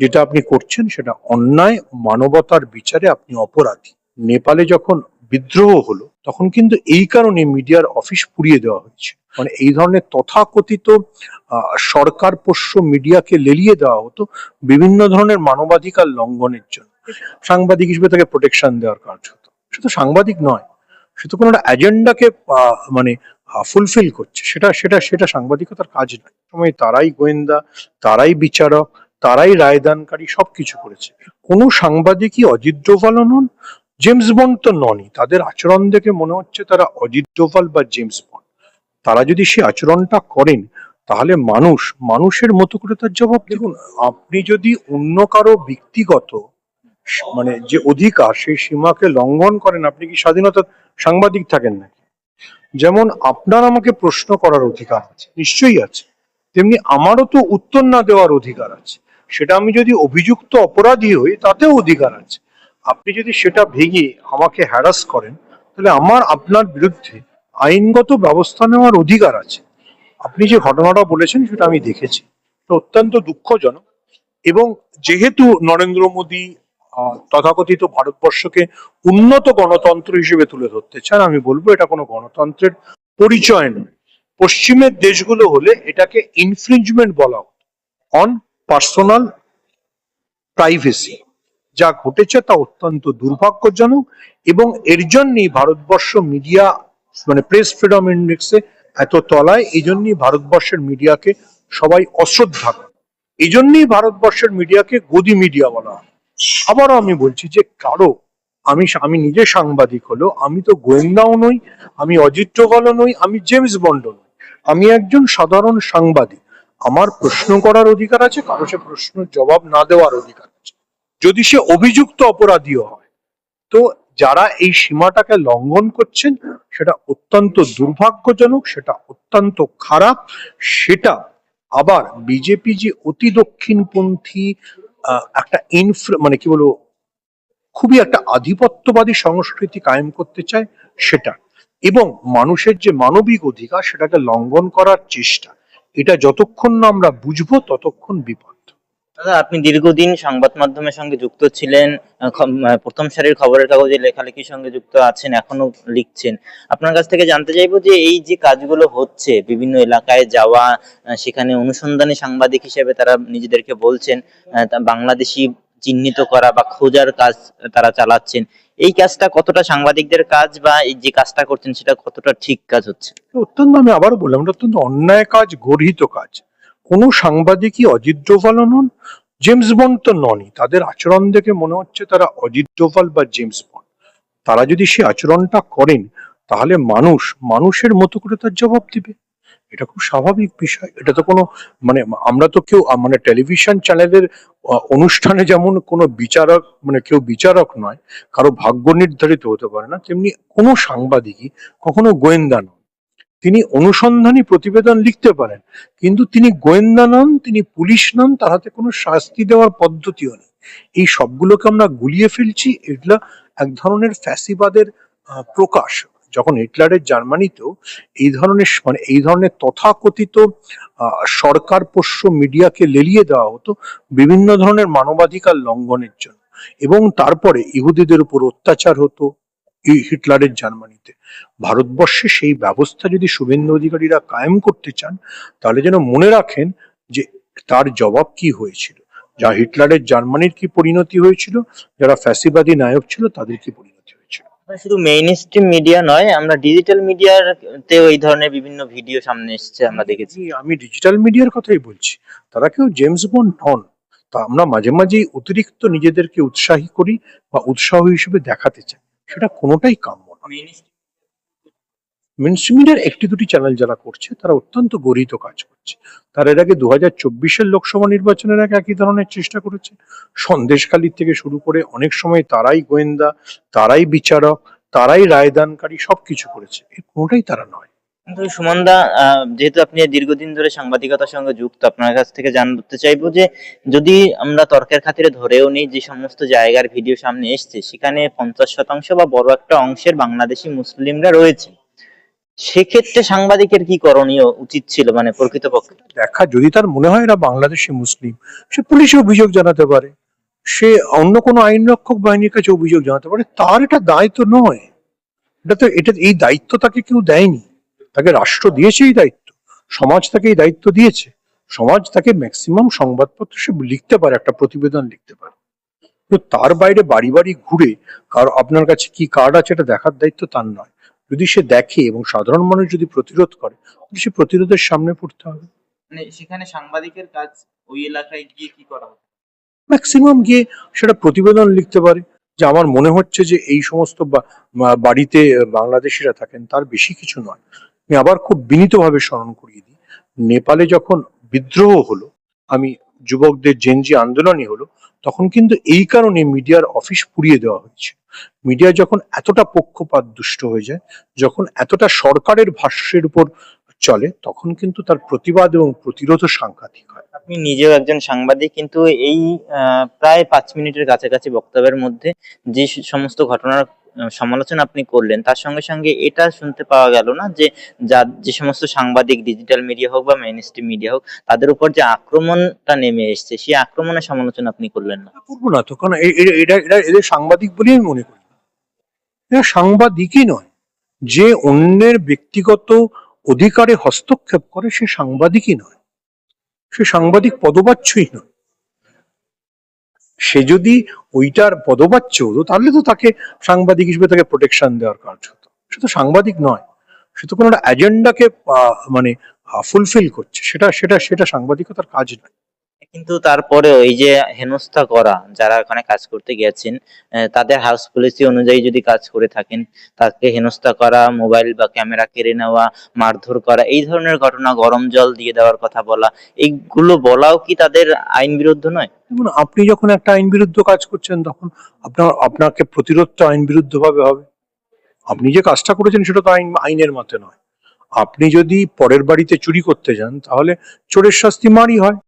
যেটা আপনি করছেন সেটা অন্যায় মানবতার বিচারে আপনি অপরাধী। নেপালে যখন বিদ্রোহ হলো, তখন কিন্তু এই কারণে মিডিয়ার অফিস পুড়িয়ে দেওয়া হয়েছে। মানে এই ধরনের তথাকথিত সরকার পোষ্য মিডিয়াকে লেলিয়ে দেওয়া হতো বিভিন্ন ধরনের মানবাধিকার লঙ্ঘনের জন্য। সাংবাদিক হিসেবে তাকে প্রোটেকশন দেওয়ার কাজ হতো। সে তো সাংবাদিক নয়। সে তো কোনো একটা এজেন্ডাকে মানে ফুলফিল করছে। সেটা সেটা সেটা সাংবাদিকতার কাজ নয়। সময় তারাই গোয়েন্দা, তারাই বিচারক তারাই রায়দানকারী সবকিছু করেছে। কোনো সাংবাদিকই অজিত ডোভালও নন জেমস বন্ড তো ননই। তাদের আচরণ দেখে মনে হচ্ছে তারা অজিত ডোভাল বা জেমস বন্ড। তারা যদি সে আচরণটা করেন তাহলে মানুষ মানুষের মতো করে তার জবাব দেখুন আপনি যদি অন্য কারও ব্যক্তিগত মানে যে অধিকার সেই সীমাকে লঙ্ঘন করেন আপনি কি স্বাধীনতা সাংবাদিক থাকেন নাকি? যেমন আপনার আমাকে প্রশ্ন করার অধিকার আছে নিশ্চয়ই আছে। তেমনি আমারও তো উত্তর না দেওয়ার অধিকার আছে। সেটা আমি যদি অভিযুক্ত অপরাধী হই, তাতেও অধিকার আছে। আপনি যদি সেটা ভেঙে আমাকে হ্যারাস করেন, তাহলে আমার, আপনার বিরুদ্ধে আইনগত ব্যবস্থা নেওয়ার অধিকার আছে। আপনি যে ঘটনাটা বলেছেন, সেটা আমি দেখেছি। অত্যন্ত দুঃখজনক। এবং যেহেতু নরেন্দ্র মোদী তথাকথিত ভারতবর্ষকে উন্নত গণতন্ত্র হিসেবে তুলে ধরতে চান, আমি বলব এটা কোনো গণতন্ত্রের পরিচয় নয়। পশ্চিমের দেশগুলো হলে এটাকে ইনফ্রিঞ্জমেন্ট বলা হতো। অন পার্সোনাল প্রাইভেসি যা ঘটেছে তা অত্যন্ত দুর্ভাগ্যজনক এবং এর জন্যই ভারতবর্ষ মিডিয়া মানে প্রেস ফ্রিডম ইন্ডেক্সে এত তলায়, এই জন্যই ভারতবর্ষের মিডিয়াকে সবাই অশ্রদ্ধা করে। এই জন্যই ভারতবর্ষের মিডিয়াকে গদি মিডিয়া বলা হয়। আবারও আমি বলছি যে কারও, আমি আমি নিজে সাংবাদিক হলো আমি তো গোয়েন্দাও নই, আমি অজিত নই, আমি জেমস বন্ডও নই। আমি একজন সাধারণ সাংবাদিক। আমার প্রশ্ন করার অধিকার আছে, কারও সে প্রশ্নের জবাব না দেওয়ার অধিকার আছে। যদি সে অভিযুক্ত অপরাধীও হয়, তো যারা এই সীমাটাকে লঙ্ঘন করছেন, সেটা অত্যন্ত দুর্ভাগ্যজনক, সেটা অত্যন্ত খারাপ, সেটা আবার বিজেপি যে অতি দক্ষিণপন্থী একটা ইনফ্র মানে কি বলব, খুবই একটা আধিপত্যবাদী সংস্কৃতি কায়েম করতে চায়, সেটা। এবং মানুষের যে মানবিক অধিকার, সেটাকে লঙ্ঘন করার চেষ্টা। এটা যতক্ষণ না আমরা বুঝব, ততক্ষণ বিপদ। দাদা, আপনি দীর্ঘদিন সংবাদ মাধ্যমের সঙ্গে যুক্ত ছিলেন প্রথম সারির খবরের কাগজে লেখালেখির সঙ্গে যুক্ত আছেন, এখনও লিখছেন। আপনার কাছ থেকে জানতে চাইব যে এই যে কাজগুলো হচ্ছে, বিভিন্ন এলাকায় যাওয়া সেখানে অনুসন্ধানী সাংবাদিক হিসেবে তারা নিজেদেরকে বলছেন বাংলাদেশি চিহ্নিত করা বা খোঁজার কাজ তারা চালাচ্ছেন। এই কাজটা কতটা সাংবাদিকদের কাজ বা এই যে কাজটা করছেন, সেটা কতটা ঠিক কাজ হচ্ছে? অত্যন্ত আমি আবারও বললাম অত্যন্ত অন্যায় কাজ, গর্হিত কাজ। কোনো সাংবাদিকই অজিত ডোভালও নন, জেমস বন্ড তো ননই। তাদের আচরণ দেখে মনে হচ্ছে তারা অজিত ডোভাল বা জেমস বন্ড। তারা যদি সে আচরণটা করেন, তাহলে মানুষ, মানুষের মতো করে তার জবাব দিবে। এটা খুব স্বাভাবিক বিষয়। এটা তো কোনো মানে আমরা তো কেউ মানে টেলিভিশন চ্যানেলের অনুষ্ঠানে যেমন কোনো বিচারক মানে কেউ বিচারক নয়, কারও ভাগ্য নির্ধারিত হতে পারে না, তেমনি কোনো সাংবাদিকই কখনো গোয়েন্দা নন। তিনি অনুসন্ধানী প্রতিবেদন লিখতে পারেন, কিন্তু তিনি গোয়েন্দা নন, তিনি পুলিশ নন, তার হাতে কোনো শাস্তি দেওয়ার পদ্ধতিও নেই। এই সবগুলোকে আমরা গুলিয়ে ফেলছি, এগুলা এক ধরনের ফ্যাসিবাদের প্রকাশ। যখন হিটলারের জার্মানিতেও এই ধরনের মানে এই ধরনের তথাকথিত সরকার পোষ্য মিডিয়াকে লেলিয়ে দেওয়া হতো বিভিন্ন ধরনের মানবাধিকার লঙ্ঘনের জন্য। এবং তারপরে ইহুদিদের উপর অত্যাচার হতো এই হিটলারের জার্মানিতে। ভারতবর্ষে সেই ব্যবস্থা যদি শুভেন্দু অধিকারীরা কায়েম করতে চান, তাহলে যেন মনে রাখেন যে তার জবাব কি হয়েছিল। যা হিটলারের জার্মানির কি পরিণতি হয়েছিল, যারা ফ্যাসিবাদী নায়ক ছিল তাদের কি শুধু মেইন স্ট্রিম মিডিয়া নয় আমরা ডিজিটাল মিডিয়ার তেও এই ধরনের বিভিন্ন ভিডিও সামনে এসেছে আমরা দেখেছি। আমি ডিজিটাল মিডিয়ার কথাই বলছি। তারা কেউ জেমস বন্ড নন। তা আমরা মাঝে মাঝেই অতিরিক্ত নিজেদেরকে উৎসাহী করি বা উৎসাহ হিসেবে দেখাতে চাই। সেটা কোনোটাই কাম্য না মেনস্ট্রিম মিডিয়ার একটি দুটি চ্যানেল যারা করছে, তারা অত্যন্ত গরিত কাজ করছে। তার এর আগে দু হাজার লোকসভা নির্বাচনের আগে একই ধরনের চেষ্টা করেছে। সন্দেশখালির থেকে শুরু করে অনেক সময় তারাই গোয়েন্দা, তারাই বিচারক, তারাই রায়দানকারী সবকিছু করেছে। এর কোনোটাই তারা নয়। কিন্তু সুমনদা যেহেতু আপনি দীর্ঘদিন ধরে সাংবাদিকতার সঙ্গে যুক্ত, আপনার কাছ থেকে জানতে চাইব যে, যদি আমরা তর্কের খাতিরে ধরেও নিই যে সমস্ত জায়গার ভিডিও সামনে এসছে, সেখানে পঞ্চাশ শতাংশ বা বড় একটা অংশের বাংলাদেশি মুসলিমরা রয়েছে। সেক্ষেত্রে সাংবাদিকের কি করণীয় উচিত ছিল মানে প্রকৃতপক্ষে? দেখা, যদি তার মনে হয় এরা বাংলাদেশি মুসলিম, সে পুলিশে অভিযোগ জানাতে পারে। সে অন্য কোনো আইন রক্ষক বাহিনীর কাছে অভিযোগ জানাতে পারে। তার এটা দায়িত্ব নয়। এটা তো, এটা এই দায়িত্ব তাকে কেউ দেয়নি। তাকে রাষ্ট্র দিয়েছে এই দায়িত্ব। সমাজ তাকে এই দায়িত্ব দিয়েছে। সমাজ তাকে ম্যাক্সিমাম সংবাদপত্র সে লিখতে পারে, একটা প্রতিবেদন লিখতে পারে। তার বাইরে বাড়ি বাড়ি ঘুরে কার, আপনার কাছে কি কার্ড আছে এটা দেখার দায়িত্ব তার নয়। যদি সে দেখে এবং সাধারণ মানুষ যদি প্রতিরোধ করে সে প্রতিরোধের সামনে পড়তে হবে। মানে সেখানে সাংবাদিকের কাজ ওই এলাকায় গিয়ে কি করা হবে? ম্যাক্সিমাম গিয়ে সেটা প্রতিবেদন লিখতে পারে যে আমার মনে হচ্ছে যে এই সমস্ত বাড়িতে বাংলাদেশিরা থাকেন তার বেশি কিছু নয়। আমি আবার খুব বিনীতভাবে স্মরণ করিয়ে দিই নেপালে যখন বিদ্রোহ হলো আমি যুবকদের জেনজি আন্দোলনই হলো, তখন কিন্তু এই কারণে মিডিয়ার অফিস পুড়িয়ে দেওয়া হয়েছে মিডিয়া যখন এতটা পক্ষপাত দুষ্ট হয়ে যায়, যখন এতটা সরকারের ভাষ্যের উপর চলে, তখন কিন্তু তার প্রতিবাদ এবং প্রতিরোধ সাংঘাতিক হয়। আপনি নিজেও একজন সাংবাদিক, কিন্তু এই প্রায় পাঁচ মিনিটের কাছাকাছি বক্তব্যের মধ্যে যে সমস্ত ঘটনার সমালোচনা আপনি করলেন, তার সঙ্গে সঙ্গে এটা শুনতে পাওয়া গেল না যে যা, যে সমস্ত সাংবাদিক ডিজিটাল মিডিয়া হোক বা মেইন স্ট্রিম মিডিয়া হোক, তাদের উপর যে আক্রমণটা নেমে এসছে, সেই আক্রমণের সমালোচনা আপনি করলেন না। করব না তো, কারণ এ- এ- এরা এরা, এদের সাংবাদিক বলেই আমি মনে করি। এরা সাংবাদিকই নয়, যে অন্যের ব্যক্তিগত অধিকারে হস্তক্ষেপ করে, সে সাংবাদিকই নয়। সে সাংবাদিক পদবাচ্যই নয়। সে যদি ওইটার পদবাচ্য হতো তাহলে তো তাকে সাংবাদিক হিসেবে তাকে প্রোটেকশন দেওয়ার কাজ হতো। সে তো সাংবাদিক নয়। সে তো কোনো এজেন্ডাকে মানে ফুলফিল করছে। সেটা সেটা সেটা সাংবাদিকতার কাজ নয়। কিন্তু তারপরেও এই যে হেনস্থা করা, যারা এখানে কাজ করতে গেছেন তাদের হাউস পলিসি অনুযায়ী যদি কাজ করে থাকেন, তাকে হেনস্থা করা মোবাইল বা ক্যামেরা কেড়ে নেওয়া, মারধর করা, এই ধরনের ঘটনা, গরম জল দিয়ে দেওয়ার কথা বলা এইগুলো বলাও কি তাদের আইন বিরুদ্ধ নয়? দেখুন, আপনি যখন একটা আইন বিরুদ্ধ কাজ করছেন, তখন আপনার, আপনাকে প্রতিরোধটা আইন বিরুদ্ধ ভাবে হবে। আপনি যে কাজটা করেছেন, সেটা তো আইন, আইনের মতে নয়। আপনি যদি পরের বাড়িতে চুরি করতে যান, তাহলে চোরের শাস্তি মারই হয়।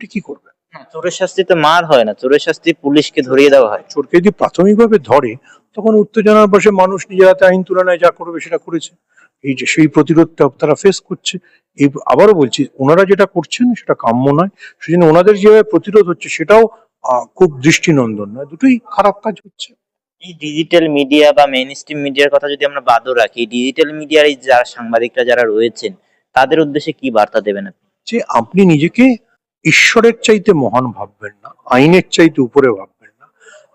আপনি কি করবেন? চোরের শাস্তি তো মার হয় না। চোরের শাস্তি পুলিশকে ধরিয়ে দেওয়া হয়। চোরকে যদি প্রাথমিকভাবে ধরে তখন উত্তেজনার বসে মানুষ নিজের হাতে আইন তুলনায় যা করবে সেটা করেছে। এই যে সেই প্রতিরোধটা তারা ফেস করছে। এই আবারও বলছি ওনারা যেটা করছেন সেটা কাম্য নয়। সেজন্য ওনাদের যেভাবে প্রতিরোধ হচ্ছে সেটাও খুব দৃষ্টিনন্দন নয়। দুটোই খারাপ কাজ হচ্ছে। এই ডিজিটাল মিডিয়া বা মেইন স্ট্রিম মিডিয়ার কথা যদি আমরা বাদও রাখি ডিজিটাল মিডিয়ার এই যারা সাংবাদিকরা যারা রয়েছেন তাদের উদ্দেশ্যে কি বার্তা দেবেন আপনি? যে আপনি নিজেকে ঈশ্বরের চাইতে মহান ভাববেন না, আইনের চাইতে উপরে ভাববেন না,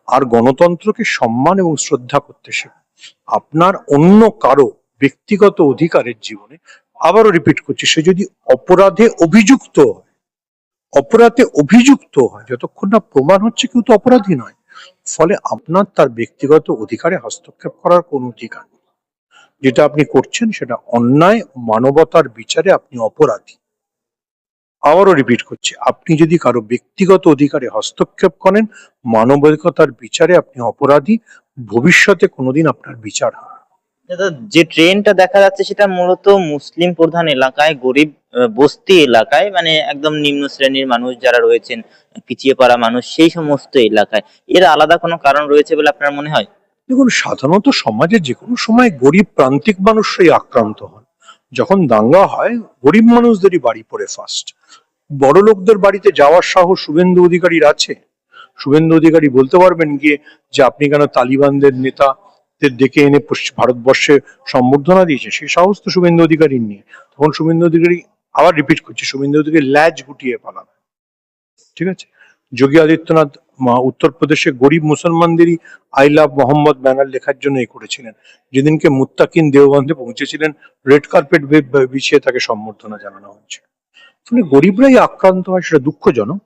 আর গণতন্ত্রকে সম্মান এবং শ্রদ্ধা করতে শেখেন। আপনার অন্য কারও ব্যক্তিগত অধিকারের জীবনে, আবারও রিপিট করছি, সে যদি অপরাধে অভিযুক্ত হয়, অপরাধে অভিযুক্ত হয়, যতক্ষণ না প্রমাণ হচ্ছে কেউ তো অপরাধী নয়, ফলে আপনার তার ব্যক্তিগত অধিকারে হস্তক্ষেপ করার কোনো অধিকার নেই। যেটা আপনি করছেন, সেটা অন্যায় মানবতার বিচারে আপনি অপরাধী। আবারও রিপিট করছি আপনি যদি কারও ব্যক্তিগত অধিকারে হস্তক্ষেপ করেন মানবিকতার বিচারে আপনি অপরাধী ভবিষ্যতে কোনোদিন আপনার বিচার। দাদা, যে ট্রেনটা দেখা যাচ্ছে সেটা মূলত মুসলিম প্রধান এলাকায় গরিব বস্তি এলাকায় মানে একদম নিম্ন শ্রেণির মানুষ যারা রয়েছেন পিছিয়ে পড়া মানুষ সেই সমস্ত এলাকায়। এর আলাদা কোনো কারণ রয়েছে বলে আপনার মনে হয়? দেখুন সাধারণত সমাজে যে কোনো সময় গরিব প্রান্তিক মানুষরাই আক্রান্ত হন। যখন দাঙ্গা হয় গরিব মানুষদেরই বাড়ি পড়ে ফার্স্ট বড় লোকদের বাড়িতে যাওয়ার সাহস শুভেন্দু অধিকারীর আছে? শুভেন্দু অধিকারী বলতে পারবেন গিয়ে যে আপনি কেন তালিবানদের নেতাদের ডেকে এনে ভারতবর্ষে সম্বর্ধনা দিয়েছে সেই সাহস তো শুভেন্দু অধিকারীর নেই তখন শুভেন্দু অধিকারী আবার রিপিট করছি, শুভেন্দু অধিকারী ল্যাজ গুটিয়ে পালাবে। ঠিক আছে? যোগী আদিত্যনাথ উত্তরপ্রদেশে গরিব মুসলমানদেরই আই লাভ মোহাম্মদ ব্যানার লেখার জন্য এই করেছিলেন। যেদিনকে মুত্তাকিন দেওবন্দে পৌঁছেছিলেন, রেড কার্পেট বিছিয়ে তাকে সম্বর্ধনা জানানো হয়েছে। ফলে গরিবরাই আক্রান্ত হয় সেটা দুঃখজনক।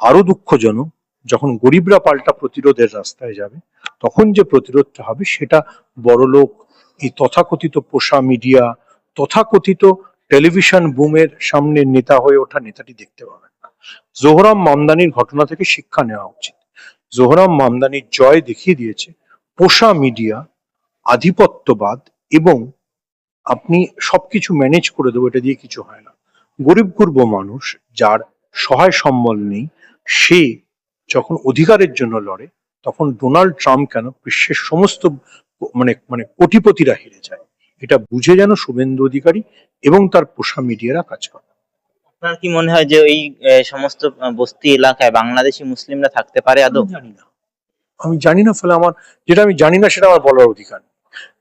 আরও দুঃখজনক, যখন গরিবরা পাল্টা প্রতিরোধের রাস্তায় যাবে, তখন যে প্রতিরোধটা হবে সেটা বড়লোক, এই তথাকথিত পোষা মিডিয়া, তথাকথিত টেলিভিশন বুমের সামনে নেতা হয়ে ওঠা নেতাটি দেখতে পাবেন না। জোহরাম মামদানির ঘটনা থেকে শিক্ষা নেওয়া উচিত। জোহরাম মামদানির জয় দেখিয়ে দিয়েছে, পোষা মিডিয়া, আধিপত্যবাদ এবং আপনি সবকিছু ম্যানেজ করে দেবো, এটা দিয়ে কিছু হয় না। গরিব গুরব মানুষ যার সহায় সম্বল নেই সে যখন অধিকারের জন্য লড়ে তখন ডোনাল্ড ট্রাম্প কেন বিশ্বের সমস্ত মানে মানে কোটিপতিরা হেরে যায়? এটা বুঝে যেন শুভেন্দু অধিকারী এবং তার পোষা মিডিয়ারা কাজ করে। আপনার কি মনে হয় যে এই সমস্ত বস্তি এলাকায় বাংলাদেশি মুসলিমরা থাকতে পারে আদৌ? জানি না। আমি জানি না ফলে আমার যেটা আমি জানি না সেটা আমার বলার অধিকার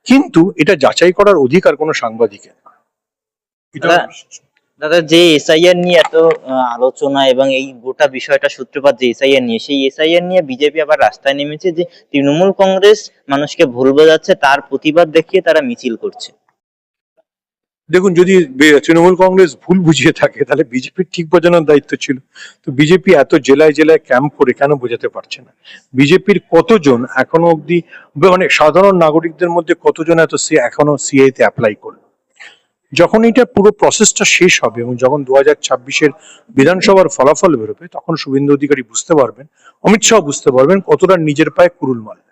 কিন্তু এটা যাচাই করার অধিকার কোনো সাংবাদিকের না। এটা দাদা, যে এসআইআর নিয়ে এত আলোচনা এবং এই গোটা বিষয়টা সূত্রপাত যে এসআইআর নিয়ে সেই এসআইআর নিয়ে বিজেপি আবার রাস্তায় নেমেছে যে তৃণমূল কংগ্রেস মানুষকে ভুল বোঝাচ্ছে তার প্রতিবাদ দেখিয়ে তারা মিছিল করছে। দেখুন যদি তৃণমূল কংগ্রেস ভুল বুঝিয়ে থাকে তাহলে বিজেপির ঠিক বোঝানোর দায়িত্ব ছিল। তো বিজেপি এত জেলায় জেলায় ক্যাম্প করে কেন বোঝাতে পারছে না? বিজেপির কতজন এখনও অবধি মানে সাধারণ নাগরিকদের মধ্যে কতজন এত এখনও সিএ তে অ্যাপ্লাই করল? যখন এটা পুরো প্রসেসটা শেষ হবে এবং যখন দু হাজার ছাব্বিশের বিধানসভার ফলাফল বেরোবে, তখন শুভেন্দু অধিকারী বুঝতে পারবেন, অমিত শাহ বুঝতে পারবেন কতটা নিজের পায়ে কুরুল মারলেন।